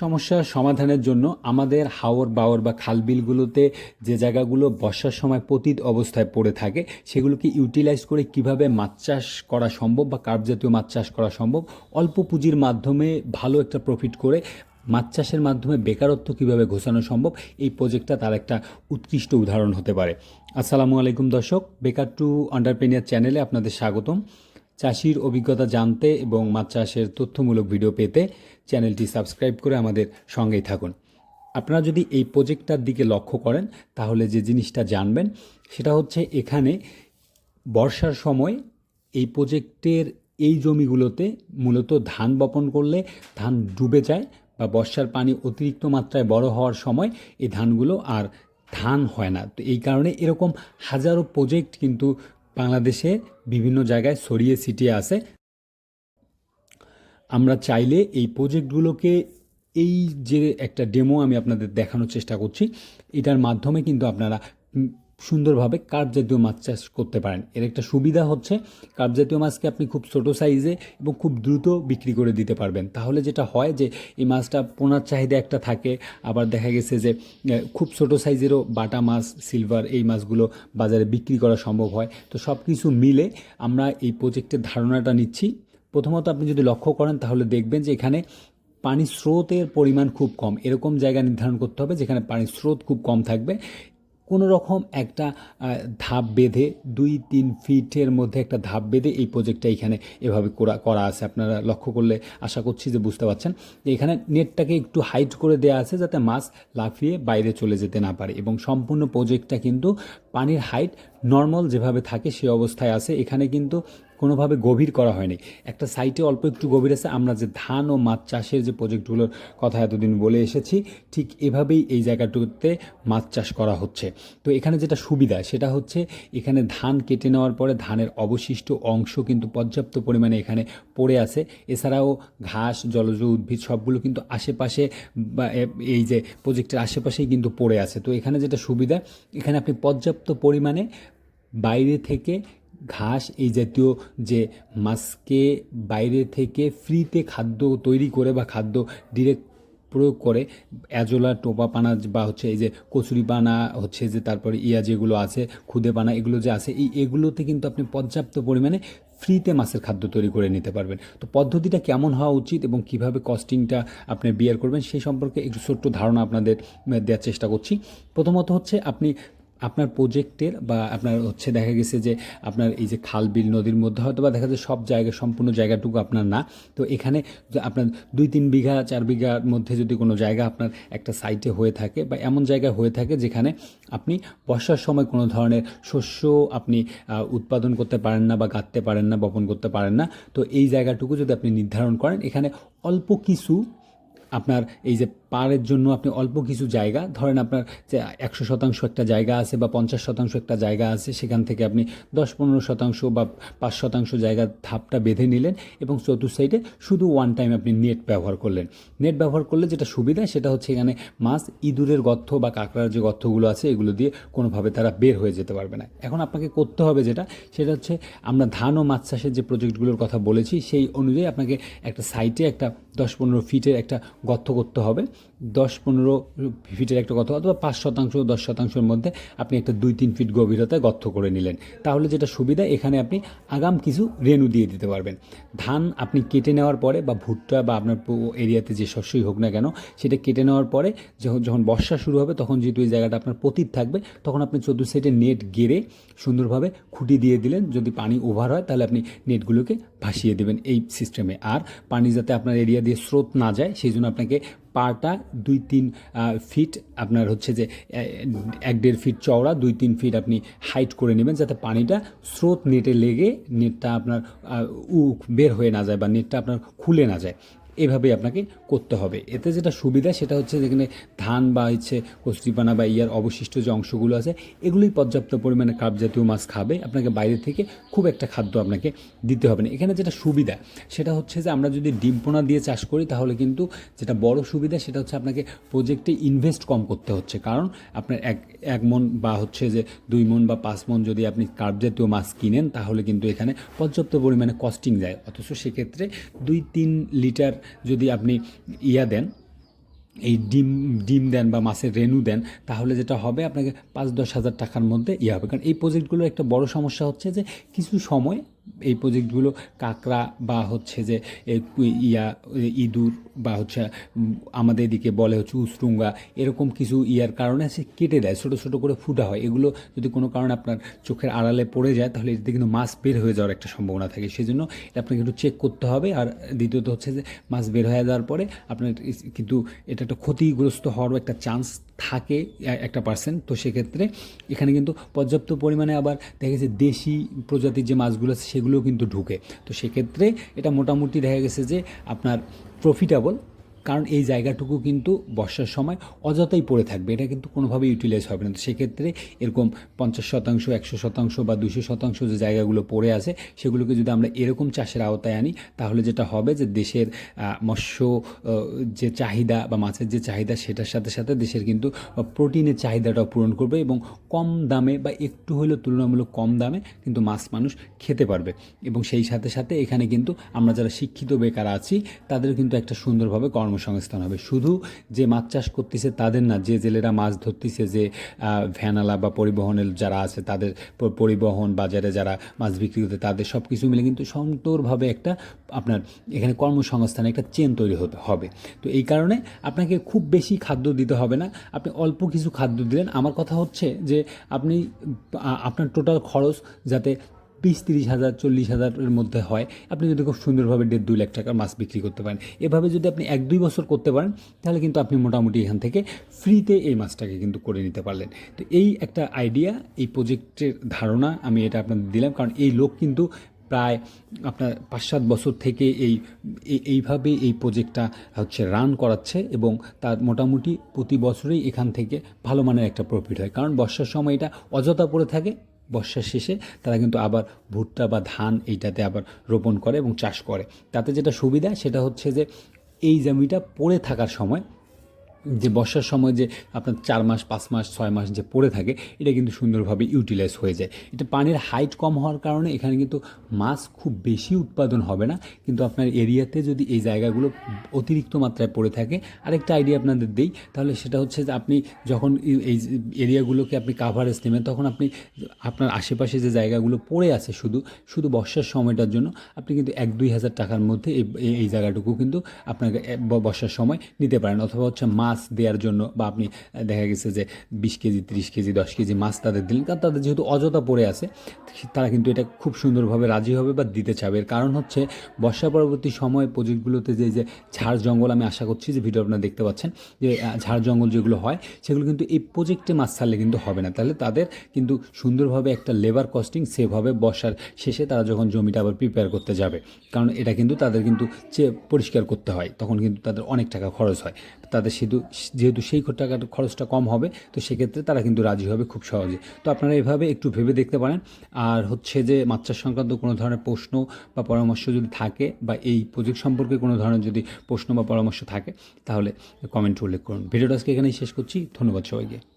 সমস্যার সমাধানের জন্য আমাদের হাওর, বাওর বা খালবিলগুলোতে যে জায়গাগুলো বর্ষার সময় পতিত অবস্থায় পড়ে থাকে, সেগুলোকে ইউটিলাইজ করে কীভাবে মাছ চাষ করা সম্ভব বা কার্প জাতীয় মাছ চাষ করা সম্ভব, অল্প পুঁজির মাধ্যমে ভালো একটা প্রফিট করে মাছ চাষের মাধ্যমে বেকারত্ব কীভাবে ঘোষানো সম্ভব, এই প্রজেক্টটা তার একটা উৎকৃষ্ট উদাহরণ হতে পারে। আসসালামু আলাইকুম দর্শক, বেকার টু আন্ডারপ্রেনিয়ার চ্যানেলে আপনাদের স্বাগতম। চাষির অভিজ্ঞতা জানতে এবং মাছ চাষের তথ্যমূলক ভিডিও পেতে চ্যানেলটি সাবস্ক্রাইব করে আমাদের সঙ্গেই থাকুন। আপনারা যদি এই প্রজেক্টটার দিকে লক্ষ্য করেন, তাহলে যে জিনিসটা জানবেন, সেটা হচ্ছে এখানে বর্ষার সময় এই প্রজেক্টের এই জমিগুলোতে মূলত ধান বপন করলে ধান ডুবে যায় বা বর্ষার পানি অতিরিক্ত মাত্রায় বড় হওয়ার সময় এই ধানগুলো আর ধান হয় না। তো এই কারণে এরকম হাজারো প্রজেক্ট কিন্তু বাংলাদেশে বিভিন্ন জায়গায় ছড়িয়ে ছিটিয়ে আছে। আমরা চাইলে এই প্রজেক্টগুলোকে এই যে একটা ডেমো আমি আপনাদের দেখানোর চেষ্টা করছি, এটার মাধ্যমে কিন্তু আপনারা সুন্দরভাবে কার্প জাতীয় মাছ চাষ করতে পারেন। এর একটা সুবিধা হচ্ছে কার্প জাতীয় মাছকে আপনি খুব ছোটো সাইজে এবং খুব দ্রুত বিক্রি করে দিতে পারবেন। তাহলে যেটা হয় যে, এই মাছটা পোনার চাহিদা একটা থাকে, আবার দেখা গেছে যে খুব ছোটো সাইজেরও বাটা মাছ, সিলভার এই মাছগুলো বাজারে বিক্রি করা সম্ভব হয়। তো সব কিছু মিলে আমরা এই প্রজেক্টের ধারণাটা নিচ্ছি। প্রথমত আপনি যদি লক্ষ্য করেন, তাহলে দেখবেন যে এখানে পানির স্রোতের পরিমাণ খুব কম। এরকম জায়গা নির্ধারণ করতে হবে যেখানে পানির স্রোত খুব কম থাকবে। কোনো রকম একটা ধাপ বেঁধে, দুই, তিন ফিটের মধ্যে একটা ধাপ বেঁধে এই প্রজেক্টটা এখানে এভাবে করা করা আছে। আপনারা লক্ষ্য করলে আশা করছি যে বুঝতে পারছেন। এখানে নেটটাকে একটু হাইট করে দেওয়া আছে যাতে মাছ লাফিয়ে বাইরে চলে যেতে না পারে এবং সম্পূর্ণ প্রজেক্টটা কিন্তু পানির হাইট নর্মাল যেভাবে থাকে সে অবস্থায় আছে। এখানে কিন্তু কোনোভাবে গভীর করা হয়নি। একটা সাইটে অল্প একটু গভীর আছে। আমরা যে ধান ও মাছ চাষের যে প্রজেক্টগুলোর কথা এতদিন বলে এসেছি, ঠিক এভাবেই এই জায়গাটুকুতে মাছ চাষ করা হচ্ছে। তো এখানে যেটা সুবিধা, সেটা হচ্ছে এখানে ধান কেটে নেওয়ার পরে ধানের অবশিষ্ট অংশ কিন্তু পর্যাপ্ত পরিমাণে এখানে পড়ে আছে। এছাড়াও ঘাস, জলজ উদ্ভিদ সবগুলো কিন্তু আশেপাশে বা এই যে প্রজেক্টের আশেপাশেই কিন্তু পড়ে আছে। তো এখানে যেটা সুবিধা, এখানে আপনি পর্যাপ্ত পরিমাণে বাইরে থেকে ঘাস, এই জাতীয় যে মাছকে বাইরে থেকে ফ্রিতে খাদ্য তৈরি করে বা খাদ্য ডিরেক্ট প্রয়োগ করে অ্যাজোলা টোপা পানা বা হচ্ছে এই যে কচুরি পানা, হচ্ছে যে তারপরে ইয়া যেগুলো আছে, খুদে পানা, এগুলো যে আছে, এই এগুলোতে কিন্তু আপনি পর্যাপ্ত পরিমাণে ফ্রিতে মাছের খাদ্য তৈরি করে নিতে পারবেন। তো পদ্ধতিটা কেমন হওয়া উচিত এবং কীভাবে কস্টিংটা আপনি বিয়ার করবেন সেই সম্পর্কে একটু ছোট্ট ধারণা আপনাদের দেওয়ার চেষ্টা করছি। প্রথমত হচ্ছে আপনি আপনার প্রজেক্টের বা আপনার হচ্ছে দেখা গেছে যে আপনার এই যে খাল, বিল নদীর মধ্যে হয়তো বা দেখা যায় সব জায়গা, সম্পূর্ণ জায়গাটুকু আপনার না। তো এখানে আপনার দুই, তিন বিঘা, চার বিঘার মধ্যে যদি কোনো জায়গা আপনার একটা সাইটে হয়ে থাকে বা এমন জায়গা হয়ে থাকে যেখানে আপনি বর্ষার সময় কোনো ধরনের শস্য আপনি উৎপাদন করতে পারেন না বা গাঁততে পারেন না, বপন করতে পারেন না, তো এই জায়গাটুকু যদি আপনি নির্ধারণ করেন, এখানে অল্প কিছু আপনার এই যে পাড়ের জন্য আপনি অল্প কিছু জায়গা, ধরেন আপনার যে একশো শতাংশ একটা জায়গা আছে বা পঞ্চাশ শতাংশ একটা জায়গা আছে, সেখান থেকে আপনি দশ পনেরো শতাংশ বা পাঁচ শতাংশ জায়গার ধাপটা বেঁধে নিলেন এবং চতুর্থ সাইডে শুধু ওয়ান টাইম আপনি নেট ব্যবহার করলেন। নেট ব্যবহার করলে যেটা সুবিধা, সেটা হচ্ছে এখানে মাছ, ইঁদুরের গর্থ বা কাঁকড়ার যে গর্তগুলো আছে, এগুলো দিয়ে কোনোভাবে তারা বের হয়ে যেতে পারবে না। এখন আপনাকে করতে হবে যেটা, সেটা হচ্ছে আমরা ধান ও মাছ চাষের যে প্রজেক্টগুলোর কথা বলেছি, সেই অনুযায়ী আপনাকে একটা সাইটে একটা দশ পনেরো ফিটের একটা গর্ত করতে হবে। দশ পনেরো ফিটের একটা গর্ত অথবা পাঁচ শতাংশ, দশ শতাংশের মধ্যে আপনি একটা দুই তিন ফিট গভীরতায় গর্ত করে নিলেন। তাহলে যেটা সুবিধা, এখানে আপনি আগাম কিছু রেণু দিয়ে দিতে পারবেন। ধান আপনি কেটে নেওয়ার পরে বা ভুট্টা বা আপনার এরিয়াতে যে শস্যই হোক না কেন, সেটা কেটে নেওয়ার পরে যখন যখন বর্ষা শুরু হবে, তখন যেহেতু এই জায়গাটা আপনার পতিত থাকবে, তখন আপনি চতুর্থ সাইডে নেট গেড়ে সুন্দরভাবে খুঁটি দিয়ে দিলেন। যদি পানি ওভার হয়, তাহলে আপনি নেটগুলোকে ভাসিয়ে দেবেন এই সিস্টেমে। আর পানি যাতে আপনার এরিয়া দিয়ে স্রোত না যায়, সেই জন্য আপনাকে পাটা দুই তিন ফিট আপনার হচ্ছে যে এক দেড় ফিট চওড়া, দুই তিন ফিট আপনি হাইট করে নেবেন যাতে পানিটা স্রোত নেটে লেগে নেটটা আপনার উ বের হয়ে না যায় বা নেটটা আপনার খুলে না যায়। এভাবেই আপনাকে করতে হবে। এতে যেটা সুবিধা, সেটা হচ্ছে যেখানে ধান বা হচ্ছে কচুরিপানা বা ইয়ার অবশিষ্ট যে অংশগুলো আছে, এগুলোই পর্যাপ্ত পরিমাণে কাপ জাতীয় মাছ খাবে। আপনাকে বাইরে থেকে খুব একটা খাদ্য আপনাকে দিতে হবে না। এখানে যেটা সুবিধা, সেটা হচ্ছে যে আমরা যদি ডিম পোনা দিয়ে চাষ করি, তাহলে কিন্তু যেটা বড় সুবিধা, সেটা হচ্ছে আপনাকে প্রজেক্টে ইনভেস্ট কম করতে হচ্ছে। কারণ আপনার এক এক মন বা হচ্ছে যে দুই মন বা পাঁচ মন যদি আপনি কার্প জাতীয় মাছ কিনেন, তাহলে কিন্তু এখানে পর্যাপ্ত পরিমাণে কস্টিং যায়। অথচ সেক্ষেত্রে দুই, তিন লিটার যদি আপনি ইয়া দেন, এই ডিম ডিম দেন বা মাছের রেনু দেন, তাহলে যেটা হবে আপনাকে পাঁচ দশ হাজার টাকার মধ্যে ইয়ে হবে। কারণ এই প্রজেক্টগুলোর একটা বড় সমস্যা হচ্ছে যে কিছু সময় এই প্রজেক্টগুলো কাঁকড়া বা হচ্ছে যে ইয়া, ইঁদুর বা হচ্ছে আমাদের এদিকে বলে হচ্ছে উসরুঙ্গা, এরকম কিছু ইয়ার কারণে সে কেটে দেয়, ছোটো ছোটো করে ফুটা হয়। এগুলো যদি কোনো কারণে আপনার চোখের আড়ালে পড়ে যায়, তাহলে এতে কিন্তু মাছ বের হয়ে যাওয়ার একটা সম্ভাবনা থাকে। সেই জন্য এটা আপনাকে একটু চেক করতে হবে। আর দ্বিতীয়ত হচ্ছে যে মাছ বের হয়ে যাওয়ার পরে আপনার কিন্তু এটা একটা ক্ষতিগ্রস্ত হওয়ারও একটা চান্স থাকে একটা পার্সেন্ট তো সেক্ষেত্রে এখানে কিন্তু পর্যাপ্ত পরিমাণে আবার দেখা গেছে দেশি প্রজাতির যে মাছগুলো আছে সেগুলোও কিন্তু ঢুকে। তো সেক্ষেত্রে এটা মোটামুটি দেখা গেছে যে আপনার প্রফিটেবল কারণ এই জায়গাটুকু কিন্তু বর্ষার সময় অযথাই পড়ে থাকবে। এটা কিন্তু কোনোভাবেই ইউটিলাইজ হবে না। তো সেক্ষেত্রে এরকম পঞ্চাশ শতাংশ, একশো শতাংশ বা দুশো শতাংশ যে জায়গাগুলো পড়ে আছে, সেগুলোকে যদি আমরা এরকম চাষের আওতায় আনি, তাহলে যেটা হবে যে দেশের মৎস্য যে চাহিদা বা মাছের যে চাহিদা, সেটার সাথে সাথে দেশের কিন্তু প্রোটিনের চাহিদাটাও পূরণ করবে এবং কম দামে বা একটু হলেও তুলনামূলক কম দামে কিন্তু মাছ মানুষ খেতে পারবে। এবং সেই সাথে সাথে এখানে কিন্তু আমরা যারা শিক্ষিত বেকার আছি, তাদের কিন্তু একটা সুন্দরভাবে কর্মসংস্থান হবে। শুধু যে মাছ চাষ করতেছে তাদের না, যে জেলেরা মাছ ধরতেছে, যে ভ্যানালা বা পরিবহনের যারা আছে তাদের পরিবহন বাজারে যারা মাছ বিক্রি করতে তাদের সব কিছু মিলে কিন্তু সুন্দরভাবে একটা আপনার এখানে কর্মসংস্থানে, একটা চেন তৈরি হতে, হবে। তো এই কারণে আপনাকে খুব বেশি খাদ্য দিতে হবে না। আপনি অল্প কিছু খাদ্য দিলেন। আমার কথা হচ্ছে যে, আপনি আপনার টোটাল খরচ যাতে বিশ, তিরিশ হাজার, চল্লিশ হাজারের মধ্যে হয়। আপনি যদি খুব সুন্দরভাবে দেড়, দুই লাখ টাকার মাছ বিক্রি করতে পারেন। এভাবে যদি আপনি এক, দুই বছর করতে পারেন, তাহলে কিন্তু আপনি মোটামুটি এখান থেকে ফ্রিতে এই মাছটাকে কিন্তু করে নিতে পারলেন। তো এই একটা আইডিয়া, এই প্রজেক্টের ধারণা আমি এটা আপনাদের দিলাম। কারণ এই লোক কিন্তু প্রায় আপনার পাঁচ, সাত বছর থেকে এই, এই- এইভাবে এই প্রজেক্টটা হচ্ছে রান করাচ্ছে এবং তার মোটামুটি প্রতি বছরেই এখান থেকে ভালো মানের একটা প্রফিট হয়। কারণ বর্ষার সময় এটা অযথা পড়ে থাকে বর্ষার শেষে তারা কিন্তু আবার ভুট্টা বা ধান এইটাতে আবার রোপণ করে এবং চাষ করে। তাতে যেটা সুবিধা সেটা হচ্ছে যে এই জমিটা পড়ে থাকার সময় যে বর্ষার সময় যে আপনার চার মাস, পাঁচ মাস, ছয় মাস যে পড়ে থাকে, এটা কিন্তু সুন্দরভাবে ইউটিলাইজ হয়ে যায়। এটা পানির হাইট কম হওয়ার কারণে এখানে কিন্তু মাছ খুব বেশি উৎপাদন হবে না। কিন্তু আপনার এরিয়াতে যদি এই জায়গাগুলো অতিরিক্ত মাত্রায় পড়ে থাকে, আরেকটা আইডিয়া আপনাদের দেই, তাহলে সেটা হচ্ছে যে আপনি যখন এই- এরিয়াগুলোকে আপনি কাভারেজ নেবেন তখন আপনি আপনার আশেপাশে যে জায়গাগুলো পড়ে আছে শুধু শুধু বর্ষার সময়টার জন্য, আপনি কিন্তু এক, দুই হাজার টাকার মধ্যে এই জায়গাটুকু কিন্তু আপনাকে বর্ষার সময় নিতে পারেন। অথবা হচ্ছে মাছ দেওয়ার জন্য বা আপনি দেখা গেছে যে বিশ কেজি, তিরিশ কেজি, দশ কেজি মাছ তাদের দিলেন। কারণ তাদের যেহেতু অযথা পড়ে আছে তারা কিন্তু এটা খুব সুন্দরভাবে রাজি হবে বা দিতে চাবে। এর কারণ হচ্ছে বর্ষা পরবর্তী সময় প্রজেক্টগুলোতে যে যে ঝাড় জঙ্গল আমি আশা করছি যে ভিডিও আপনারা দেখতে পাচ্ছেন, যে ঝাড় জঙ্গল যেগুলো হয়, সেগুলো কিন্তু এই প্রজেক্টে মাছ ছাড়লে কিন্তু হবে না। তাহলে তাদের কিন্তু সুন্দরভাবে একটা লেবার কস্টিং সেভ হবে বর্ষার শেষে, তারা যখন জমিটা আবার প্রিপেয়ার করতে যাবে। কারণ এটা কিন্তু তাদের কিন্তু চে পরিষ্কার করতে হয়, তখন কিন্তু তাদের অনেক টাকা খরচ হয়। তাদের শুধু যেহেতু সেই টাকার খরচটা কম হবে, তো সেক্ষেত্রে তারা কিন্তু রাজি হবে খুব সহজে। তো আপনারা এভাবে একটু ভেবে দেখতে পারেন। আর হচ্ছে যে মাছ সংক্রান্ত কোনো ধরনের প্রশ্ন বা পরামর্শ যদি থাকে বা এই প্রজেক্ট সম্পর্কে কোনো ধরনের যদি প্রশ্ন বা পরামর্শ থাকে, তাহলে কমেন্ট উল্লেখ করুন। ভিডিওটা আজকে এখানেই শেষ করছি। ধন্যবাদ সবাইকে।